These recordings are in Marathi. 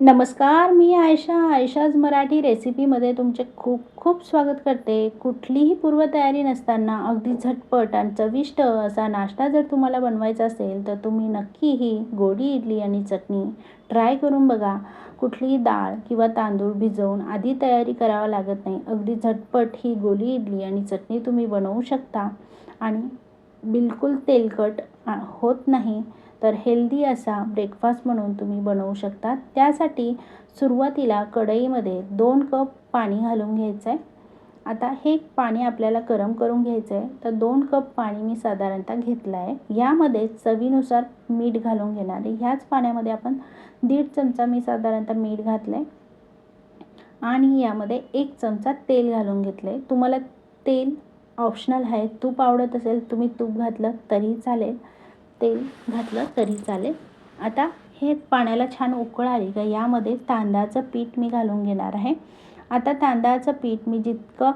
नमस्कार मी आयशा. आयशाज मराठी रेसिपीमध्ये तुमचे खूप खूप स्वागत करते. कुठलीही पूर्वतयारी नसताना अगदी झटपट आणि चविष्ट असा नाश्ता जर तुम्हाला बनवायचा असेल तर तुम्ही नक्की ही गोडी इडली आणि चटणी ट्राय करून बघा. कुठलीही डाळ किंवा तांदूळ भिजवून आधी तयारी करावं लागत नाही. अगदी झटपट ही गोली इडली आणि चटणी तुम्ही बनवू शकता. आणि बिलकुल तेलकट होत नाही. तर हेल्दी असा ब्रेकफास्ट म्हणून तुम्ही बनवू शकता त्यासाठी सुरुवातीला कढईमध्ये दोन कप पाणी घालून घ्यायचं आहे आता हे पाणी आपल्याला गरम करून घ्यायचं आहे तर दोन कप पाणी मी साधारणतः घेतलं आहे यामध्ये चवीनुसार मीठ घालून घेणार. आहे ह्याच पाण्यामध्ये आपण दीड चमचा मी साधारणतः मीठ घातलं आहे आणि यामध्ये एक चमचा तेल घालून घेतलं आहे तुम्हाला तेल ऑप्शनल आहे. तूप आवडत असेल तुम्ही तूप घातलं तरी चालेल. तेल घातलं तरी चालेल. आता हे पाण्याला छान उकळ आली का? यामध्ये तांदळाचं पीठ मी घालून घेणार आहे. आता तांदळाचं पीठ मी जितकं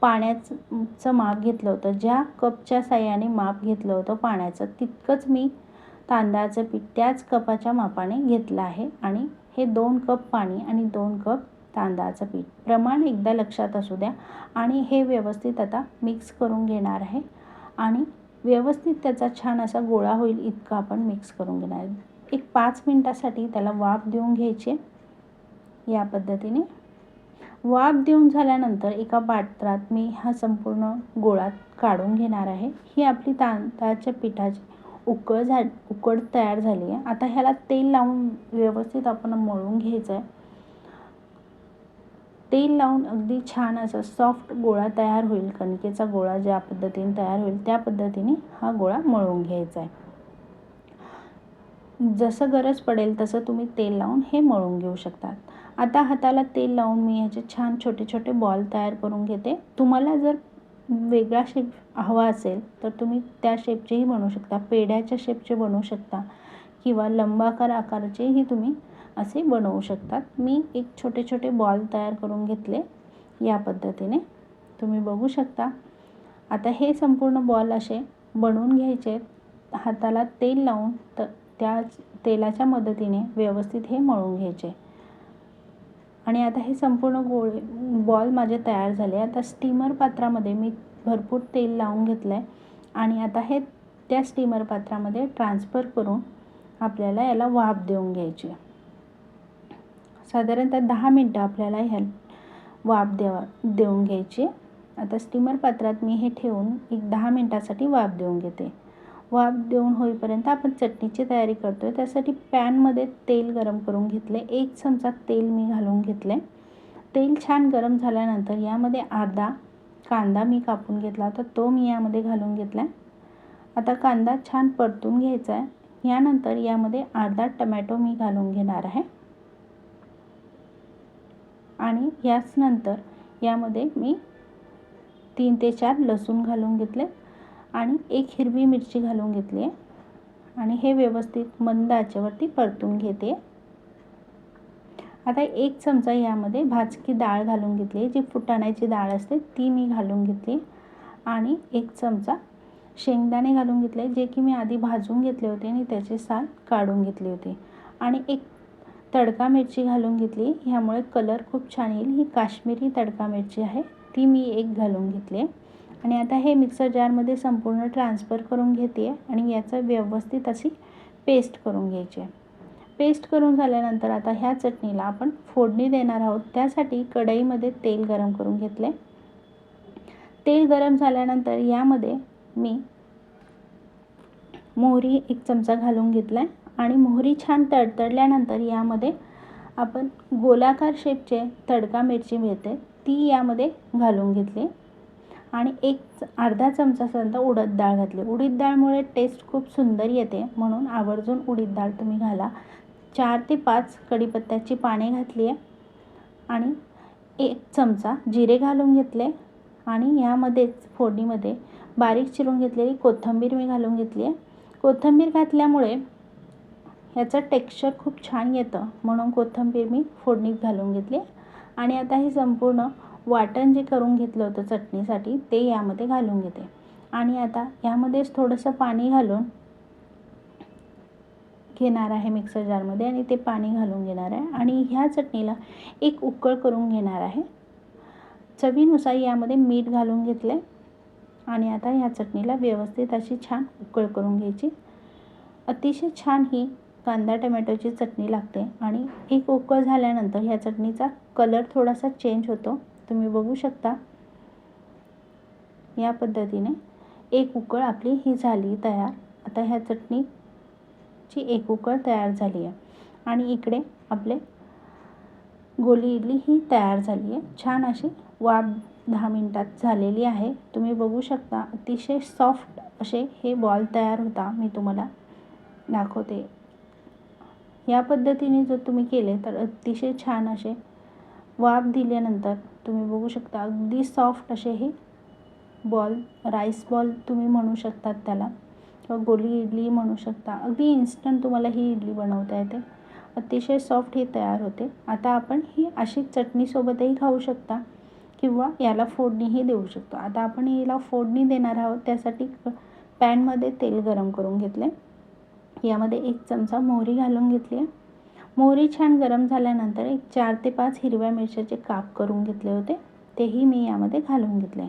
पाण्याचं माप घेतलं होतं ज्या कपच्या साह्याने माप घेतलं होतं पाण्याचं तितकंच मी तांदळाचं पीठ त्याच कपाच्या मापाने घेतलं आहे. आणि हे दोन कप पाणी आणि दोन कप तांदळाचं पीठ. प्रमाण एकदा लक्षात असू द्या. आणि हे व्यवस्थित आता मिक्स करून घेणार आहे. आणि व्यवस्थित त्याचा छान असा गोळा होईल इतका आपण मिक्स करून घेणार आहे एक पाच मिनटासाठी त्याला वाफ देऊन घ्यायचे. या पद्धतीने. वाफ देऊन झाल्यानंतर एका पात्रात मी हा संपूर्ण गोळा काढून घेणार आहे. ही आपली तांदळाच्या पिठाची उकळ झा उकड तयार झाली आहे. आता ह्याला तेल लावून व्यवस्थित आपण मळून घ्यायचं आहे. तेल लावून अगदी छान असा सॉफ्ट गोळा तयार होईल. कणकेचा गोळा ज्या पद्धतीने तयार होईल त्या पद्धतीने हा गोळा मळून घ्यायचा आहे. जसं गरज पडेल तसं तुम्ही तेल लावून हे मळून घेऊ शकतात. आता हाताला तेल लावून मी ह्याचे छान छोटे छोटे बॉल तयार करून घेते. तुम्हाला जर वेगळा शेप हवा असेल तर तुम्ही त्या शेपचेही बनवू शकता. पेढ्याच्या शेपचे बनवू शकता किंवा लंबाकार आकाराचेही तुम्ही असे बनवू शकतात. मी एक छोटे छोटे बॉल तयार करून घेतले या पद्धतीने. तुम्ही बघू शकता. आता हे संपूर्ण बॉल असे बनवून घ्यायचे हाताला तेल लावून त त्या तेलाच्या मदतीने व्यवस्थित हे मळून घ्यायचे. आणि आता हे संपूर्ण गोळे बॉल माझे तयार झाले. आता स्टीमर पात्रामध्ये मी भरपूर तेल लावून घेतलं आहे आणि आता हे त्या स्टीमर पात्रामध्ये ट्रान्सफर करून आपल्याला याला वाफ देऊन घ्यायची. साधारणतः दहा मिनटं आपल्याला ह्या वाफ देवा देऊन घ्यायची. आता स्टीमर पात्रात मी हे ठेवून एक दहा मिनटासाठी वाफ देऊन घेते. वाफ देऊन होईपर्यंत आपण चटणीची तयारी करतो आहे त्यासाठी पॅनमध्ये तेल गरम करून घेतले एक चमचा तेल मी घालून घेतले तेल छान गरम झाल्यानंतर यामध्ये अर्धा कांदा मी कापून घेतला होता. तो मी यामध्ये घालून घेतला आहे आता कांदा छान परतून घ्यायचा आहे. यानंतर यामध्ये अर्धा टमॅटो मी घालून घेणार आहे. आणि याच नंतर यामध्ये मी तीन ते चार लसूण घालून घेतले आणि एक हिरवी मिरची घालून घेतली आहे. आणि हे व्यवस्थित मंद आचेवरती परतून घेते. आता एक चमचा यामध्ये भाजकी डाळ घालून घेतली आहे. जी फुटाण्याची डाळ असते ती मी घालून घेतली. आणि एक चमचा शेंगदाणे घालून घेतले जे की मी आधी भाजून घेतले होते आणि त्याचे साल काढून घेतले होते. आणि एक तडका मिरची घालून घेतली. ह्यामुळे कलर खूप छान येईल. ही काश्मीरी तडका मिरची आहे. ती मी एक घालून घेतली. आणि आता हे मिक्सर जारमध्ये संपूर्ण ट्रान्सफर करून घेते आणि याचं व्यवस्थित अशी पेस्ट करून घ्यायची आहे. पेस्ट करून झाल्यानंतर आता ह्या चटणीला आपण फोडणी देणार आहोत. त्यासाठी कढईमध्ये तेल गरम करून घेतले तेल गरम झाल्यानंतर यामध्ये मी मोहरी एक चमचा घालून घेतला आहे आणि मोहरी छान तडतडल्यानंतर यामध्ये आपण गोलाकार शेपचे तडका मिरची मिळते. ती यामध्ये घालून घेतली. आणि एक अर्धा चमचापर्यंत उडद डाळ घातली. उडीद डाळमुळे टेस्ट खूप सुंदर येते म्हणून आवर्जून उडीद डाळ तुम्ही घाला. चार ते पाच कढीपत्त्याची पाने घातली आहे. आणि एक चमचा जिरे घालून घेतले. आणि यामध्येच फोडणीमध्ये बारीक चिरून घेतलेली कोथिंबीर मी घालून घेतली आहे. कोथिंबीर घातल्यामुळे ह्याचं टेक्स्चर खूप छान येतं. म्हणून कोथिंबीर मी फोडणीत घालून घेतली. आणि आता हे संपूर्ण वाटण जे करून घेतलं होतं चटणीसाठी ते यामध्ये घालून घेते. आणि आता यामध्येच थोडंसं पाणी घालून घेणार आहे मिक्सर जारमध्ये आणि ते पाणी घालून घेणार आहे. आणि ह्या चटणीला एक उकळ करून घेणार आहे. चवीनुसार यामध्ये मीठ घालून घेतलं. आहे आणि आता ह्या चटणीला व्यवस्थित अशी छान उकळ करून घ्यायची. अतिशय छान ही कांदा टमॅटोची चटणी लागते आणि एक उकळ झाल्यानंतर ह्या चटणीचा कलर थोडासा चेंज होतो. तुम्ही बघू शकता. या पद्धतीने एक उकळ आपली ही झाली तयार. आता ह्या चटणीची एक उकळ तयार झाली आहे. आणि इकडे आपले गोली इडली ही तयार झाली आहे. छान अशी वाफ दहा मिनटात झालेली आहे. तुम्ही बघू शकता अतिशय सॉफ्ट असे हे बॉल तयार होता. मी तुम्हाला दाखवते. या पद्धतीने जर तुम्ही केले तर अतिशय छान असे वाफ दिल्यानंतर तुम्ही बघू शकता अगदी सॉफ्ट असे हे बॉल राईस बॉल तुम्ही म्हणू शकतात त्याला. किंवा गोली इडली म्हणू शकता. अगदी इन्स्टंट तुम्हाला ही इडली बनवता येते. अतिशय सॉफ्ट हे तयार होते. आता आपण ही अशी चटणीसोबतही खाऊ शकता किंवा याला फोडणीही देऊ शकतो. आता आपण याला फोडणी देणार आहोत त्यासाठी पॅनमध्ये तेल गरम करून घेतले यामध्ये एक चमचा मोहरी घालून घेतली आहे. मोहरी छान गरम झाल्यानंतर एक चार ते पाच हिरव्या मिरच्याचे काप करून घेतले होते. तेही मी यामध्ये घालून घेतले.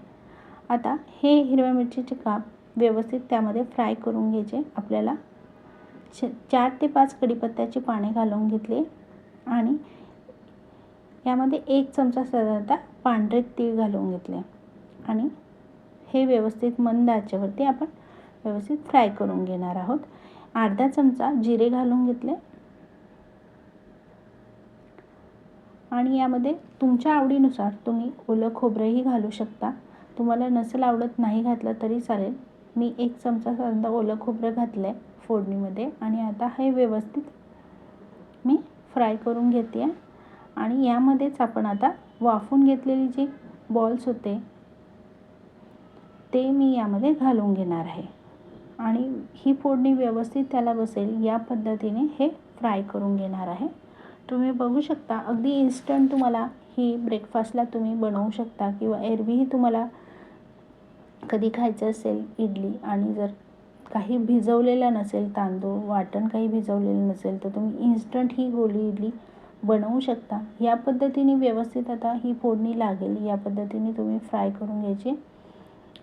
आता हे हिरव्या मिरचीचे काप व्यवस्थित त्यामध्ये फ्राय करून घ्यायचे. आपल्याला चार ते पाच कढीपत्त्याची पाने घालून घेतली आणि यामध्ये एक चमचा साधारणतः पांढरे तीळ घालून घेतले. आणि हे व्यवस्थित मंद आचेवरती आपण व्यवस्थित फ्राय करून घेणार आहोत. अर्धा चमचा जिरे घालून घेतले. आणि यामध्ये तुमच्या आवडीनुसार तुम्ही ओलं खोबरंही घालू शकता. तुम्हाला नसेल आवडत नाही घातलं तरी चालेल. मी एक चमचा साधा ओलं खोबरं घातलं आहे फोडणीमध्ये आणि आता हे व्यवस्थित मी फ्राय करून घेते. आहे आणि यामध्येच आपण आता वाफून घेतलेली जी बॉल्स होते ते मी यामध्ये घालून घेणार आहे. आणि ही फोडणी व्यवस्थित त्याला बसेल या पद्धतीने हे फ्राय करून घेणार आहे. तुम्ही बघू शकता अगदी इन्स्टंट तुम्हाला ही ब्रेकफास्टला तुम्ही बनवू शकता किंवा एरवीही तुम्हाला कधी खायचं असेल इडली आणि जर काही भिजवलेलं नसेल तांदूळ वाटण काही भिजवलेलं नसेल तर तुम्ही इन्स्टंट ही गोली इडली बनवू शकता. या पद्धतीने व्यवस्थित आता ही फोडणी लागेल या पद्धतीने तुम्ही फ्राय करून घ्यायची.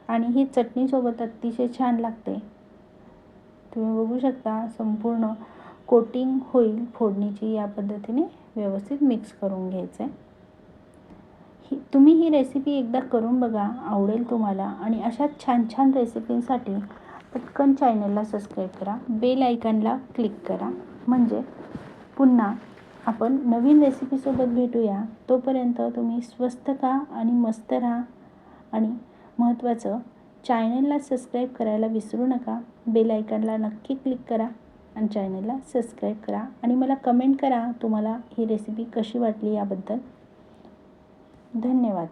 आणि ही चटणीसोबत अतिशय छान लागते. तुम्ही बघू शकता संपूर्ण कोटिंग होईल फोडणीची या पद्धतीने व्यवस्थित मिक्स करून घ्यायचं आहे ही तुम्ही ही रेसिपी एकदा करून बघा आवडेल तुम्हाला. आणि अशा छान छान रेसिपींसाठी पटकन चॅनलला सबस्क्राईब करा. बेल आयकनला क्लिक करा. म्हणजे पुन्हा आपण नवीन रेसिपीसोबत भेटूया. तोपर्यंत तुम्ही स्वस्त का आणि मस्त राहा. आणि महत्त्वाचं चॅनलला सबस्क्राईब करायला विसरू नका. बेल आयकनला नक्की क्लिक करा आणि चॅनलला सबस्क्राईब करा आणि मला कमेंट करा तुम्हाला ही रेसिपी कशी वाटली याबद्दल. धन्यवाद.